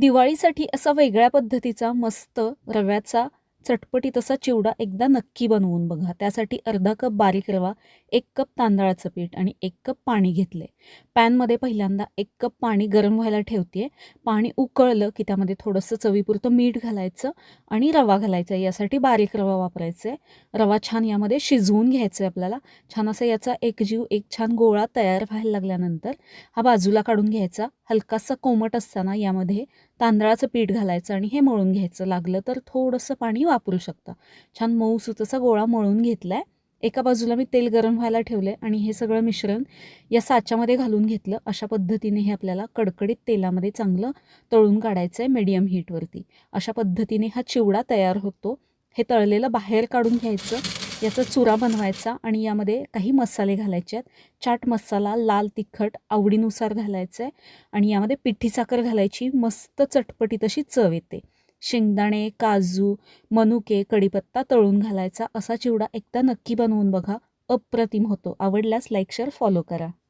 दिवाळीसाठी असा वेगळ्या पद्धतीचा मस्त रव्याचा चटपटीत असा चिवडा एकदा नक्की बनवून बघा. त्यासाठी अर्धा कप बारीक रवा एक कप तांदळाचं पीठ आणि एक कप पाणी घेतले पॅनमध्ये पहिल्यांदा एक कप पाणी गरम व्हायला ठेवते पाणी उकळलं की त्यामध्ये थोडंसं चवीपुरतं मीठ घालायचं आणि रवा घालायचा यासाठी बारीक रवा वापरायचा आहे रवा छान यामध्ये शिजवून घ्यायचं आहे आपल्याला. छान असा याचा एक जीव एक छान गोळा तयार व्हायला लागल्यानंतर हा बाजूला काढून घ्यायचा. हलकासा कोमट असताना यामध्ये तांदळाचं पीठ घालायचं आणि हे मळून घ्यायचं. लागलं तर थोडंसं पाणी वापर. शकता. छान मऊ सुताचा गोळा मळून घेतला आहे एका बाजूला मी तेल गरम व्हायला ठेवले आणि हे सगळं मिश्रण या साच्यामध्ये घालून घेतलं. अशा पद्धतीने हे आपल्याला कडकडीत तेलामध्ये चांगलं तळून काढायचं आहे मीडियम हीटवरती अशा पद्धतीने हा चिवडा तयार होतो. हे तळलेलं बाहेर काढून घ्यायचं. याचा चुरा बनवायचा आणि यामध्ये काही मसाले घालायचे आहेत. चाट मसाला लाल तिखट आवडीनुसार घालायचं आहे आणि यामध्ये पिठी साखर घालायची. मस्त चटपटीत अशी चव येते. शेंगदाणे काजू मनुके कढीपत्ता तळून घालायचा असा चिवडा एकदा नक्की बनवून बघा. अप्रतिम होतो. आवडल्यास लाईक शेअर फॉलो करा.